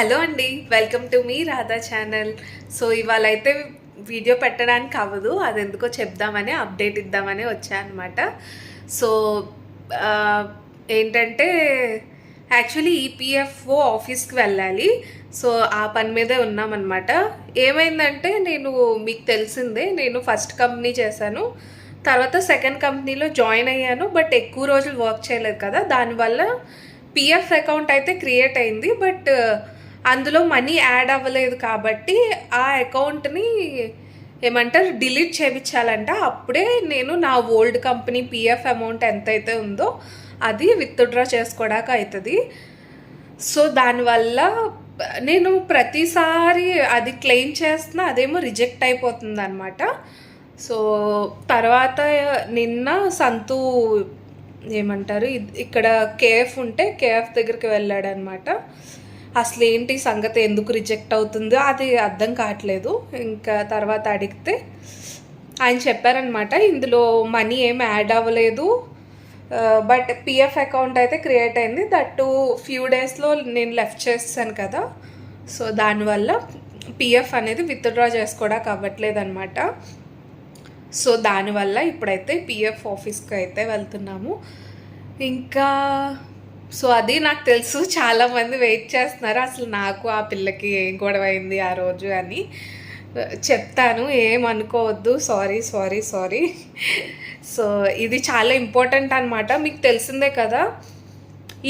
Hello అండి welcome to మీ Radha channel. So ఇవాళ అయితే వీడియో పెట్టడానికి అవ్వదు అది ఎందుకో చెప్దామని అప్డేట్ ఇద్దామని వచ్చానమాట సో ఏంటంటే యాక్చువల్లీ ఈపీఎఫ్ఓ ఆఫీస్కి వెళ్ళాలి. సో ఆ పని మీదే ఉన్నామన్నమాట. ఏమైందంటే నేను మీకు తెలిసిందే నేను ఫస్ట్ కంపెనీ చేశాను. తర్వాత సెకండ్ కంపెనీలో జాయిన్ అయ్యాను బట్ ఎక్కువ రోజులు వర్క్ చేయలేదు కదా. దానివల్ల పిఎఫ్ అకౌంట్ అయితే క్రియేట్ అయింది బట్ అందులో మనీ యాడ్ అవ్వలేదు కాబట్టి ఆ అకౌంట్ని ఏమంటారు డిలీట్ చేయించాలంట. అప్పుడే నేను నా ఓల్డ్ కంపెనీ పిఎఫ్ అమౌంట్ ఎంతైతే ఉందో అది విత్డ్రా చేసుకోవడానికి అవుతుంది సో దానివల్ల నేను ప్రతిసారి అది క్లెయిమ్ చేస్తున్నా అదేమో రిజెక్ట్ అయిపోతుంది అనమాట సో తర్వాత నిన్న సంతు ఏమంటారు ఇక్కడ కేఎఫ్ ఉంటే కేఎఫ్ దగ్గరికి వెళ్ళాడనమాట అసలు ఏంటి సంగతి ఎందుకు రిజెక్ట్ అవుతుందో అది అర్థం కావట్లేదు. ఇంకా తర్వాత అడిగితే ఆయన చెప్పారనమాట ఇందులో మనీ ఏం యాడ్ అవ్వలేదు. బట్ పిఎఫ్ అకౌంట్ అయితే క్రియేట్ అయింది. దట్టు ఫ్యూ డేస్లో నేను లెఫ్ట్ చేస్తాను కదా. సో దానివల్ల పిఎఫ్ అనేది విత్డ్రా చేసుకోవడానికి అవ్వట్లేదు అనమాట సో దానివల్ల ఇప్పుడైతే పిఎఫ్ ఆఫీస్కి అయితే వెళ్తున్నాము. ఇంకా సో అది నాకు తెలుసు. చాలామంది వెయిట్ చేస్తున్నారు. అసలు నాకు ఆ పిల్లకి ఏం గొడవ అయింది ఆ రోజు అని చెప్తాను. ఏమనుకోవద్దు సారీ సారీ సారీ. సో ఇది చాలా ఇంపార్టెంట్ అనమాట మీకు తెలిసిందే కదా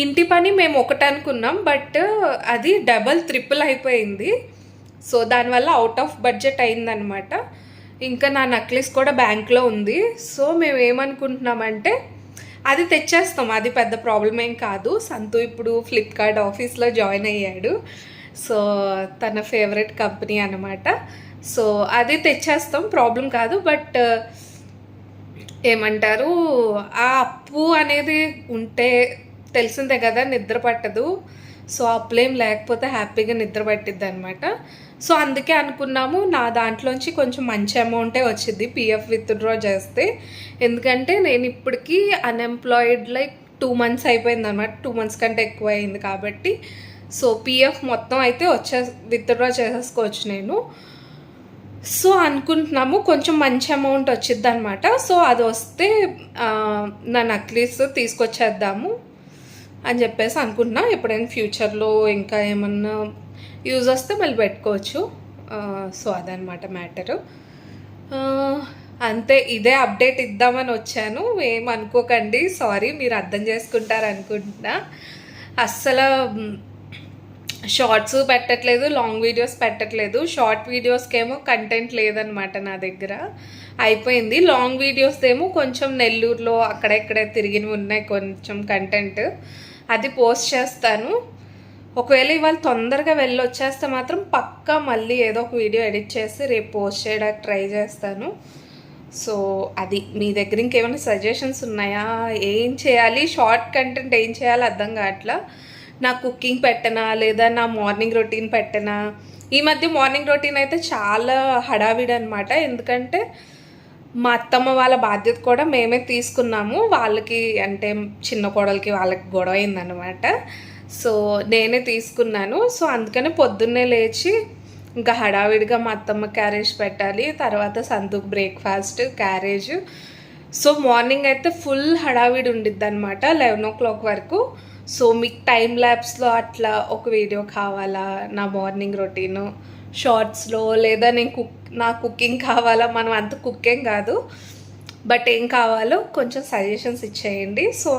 ఇంటి పని మేము ఒకటి అనుకున్నాం బట్ అది డబల్ ట్రిపుల్ అయిపోయింది. సో దానివల్ల అవుట్ ఆఫ్ బడ్జెట్ అయిందనమాట ఇంకా నా నక్లెస్ కూడా బ్యాంక్లో ఉంది. సో మేము ఏమనుకుంటున్నామంటే అది తెచ్చేస్తాం. అది పెద్ద ప్రాబ్లం ఏం కాదు. సంతు ఇప్పుడు ఫ్లిప్కార్ట్ ఆఫీస్లో జాయిన్ అయ్యాడు. సో తన ఫేవరెట్ కంపెనీ అనమాట సో అది తెచ్చేస్తాం. ప్రాబ్లం కాదు. బట్ ఏమంటారు? ఆ అప్పు అనేది ఉంటే తెలిసిందే కదా నిద్ర పట్టదు. సో అప్పులేం లేకపోతే హ్యాపీగా నిద్ర పట్టిద్ది అనమాట సో అందుకే అనుకున్నాము నా దాంట్లోంచి కొంచెం మంచి అమౌంటే వచ్చింది పిఎఫ్ విత్డ్రా చేస్తే. ఎందుకంటే నేను ఇప్పటికీ అన్ఎంప్లాయిడ్ లైక్ టూ మంత్స్ అయిపోయింది అనమాట టూ మంత్స్ కంటే ఎక్కువ అయింది కాబట్టి. సో పిఎఫ్ మొత్తం అయితే వచ్చే విత్డ్రా చేసేసుకోవచ్చు నేను. సో అనుకుంటున్నాము కొంచెం మంచి అమౌంట్ వచ్చింది అనమాట సో అది వస్తే నా నక్లీస్ తీసుకొచ్చేద్దాము. అని చెప్పేసి అనుకుంటున్నా. ఎప్పుడైనా ఫ్యూచర్లో ఇంకా ఏమన్నా యూజ్ వస్తే మళ్ళీ పెట్టుకోవచ్చు. సో అదనమాట మ్యాటరు. అంతే ఇదే అప్డేట్ ఇద్దామని వచ్చాను. ఏమనుకోకండి సారీ మీరు అర్థం చేసుకుంటారు అనుకుంటున్నా అస్సలు షార్ట్స్ పెట్టట్లేదు లాంగ్ వీడియోస్ పెట్టట్లేదు. షార్ట్ వీడియోస్కి ఏమో కంటెంట్ లేదనమాట నా దగ్గర. అయిపోయింది. లాంగ్ వీడియోస్ ఏమో కొంచెం నెల్లూరులో అక్కడెక్కడే తిరిగినవి ఉన్నాయి కొంచెం కంటెంట్ అది పోస్ట్ చేస్తాను. ఒకవేళ ఇవాళ తొందరగా వెళ్ళి వచ్చేస్తే మాత్రం పక్కా మళ్ళీ ఏదో ఒక వీడియో ఎడిట్ చేసి రేపు పోస్ట్ చేయడానికి ట్రై చేస్తాను. సో అది మీ దగ్గర ఇంకేమైనా సజెషన్స్ ఉన్నాయా? ఏం చేయాలి? షార్ట్ కంటెంట్ ఏం చేయాలో అర్థం కావట్లా? నా కుకింగ్ పెట్టనా లేదా నా మార్నింగ్ రొటీన్ పెట్టనా? ఈ మధ్య మార్నింగ్ రొటీన్ అయితే చాలా హడావిడి అనమాట ఎందుకంటే మా అత్తమ్మ వాళ్ళ బాధ్యత కూడా మేమే తీసుకున్నాము. వాళ్ళకి అంటే చిన్న కోడలికి వాళ్ళకి గొడవ అయిందనమాట సో నేనే తీసుకున్నాను. సో అందుకనే పొద్దున్నే లేచి ఇంకా హడావిడిగా మా అత్తమ్మ క్యారేజ్ పెట్టాలి. తర్వాత సందుకు బ్రేక్ఫాస్ట్ క్యారేజ్ సో మార్నింగ్ అయితే ఫుల్ హడావిడి ఉండిద్ది అనమాట లెవెన్ ఓ క్లాక్ వరకు. సో మీకు టైం ల్యాబ్స్లో అట్లా ఒక వీడియో కావాలా? నా మార్నింగ్ రొటీన్ షార్ట్స్లో లేదా నేను కుక్ నా కుకింగ్ కావాలా? మనం అంత కుక్కేం కాదు. బట్ ఏం కావాలో కొంచెం సజెషన్స్ ఇచ్చేయండి. సో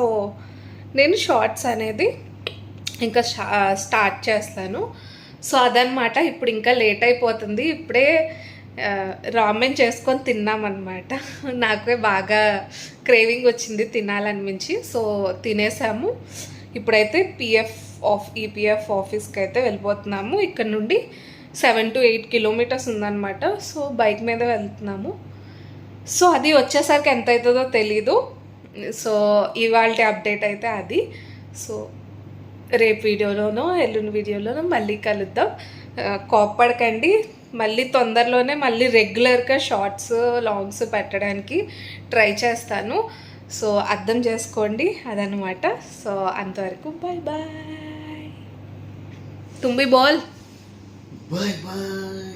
నేను షార్ట్స్ అనేది ఇంకా స్టార్ట్ చేస్తాను. సో అదనమాట ఇప్పుడు ఇంకా లేట్ అయిపోతుంది. ఇప్పుడే రామెన్ చేసుకొని తిన్నామన్నమాట. నాకే బాగా క్రేవింగ్ వచ్చింది తినాలనిపించి. సో తినేసాము. ఇప్పుడైతే పిఎఫ్ ఆఫ్ ఈపీఎఫ్ ఆఫీస్కి అయితే వెళ్ళిపోతున్నాము. ఇక్కడ నుండి సెవెన్ టు ఎయిట్ కిలోమీటర్స్ ఉందన్నమాట. సో బైక్ మీద వెళ్తున్నాము. సో అది వచ్చేసరికి ఎంత అవుతుందో తెలీదు. సో ఇవాళ అప్డేట్ అయితే అది. సో రేపు వీడియోలోనో ఎల్లుండి వీడియోలోనో మళ్ళీ కలుద్దాం. కోప్పడకండి మళ్ళీ తొందరలోనే మళ్ళీ రెగ్యులర్గా షార్ట్స్ లాంగ్స్ పెట్టడానికి ట్రై చేస్తాను. సో అర్థం చేసుకోండి అదనమాట సో అంతవరకు బాయ్ బాయ్ తుంబి బోల్. Bye bye bye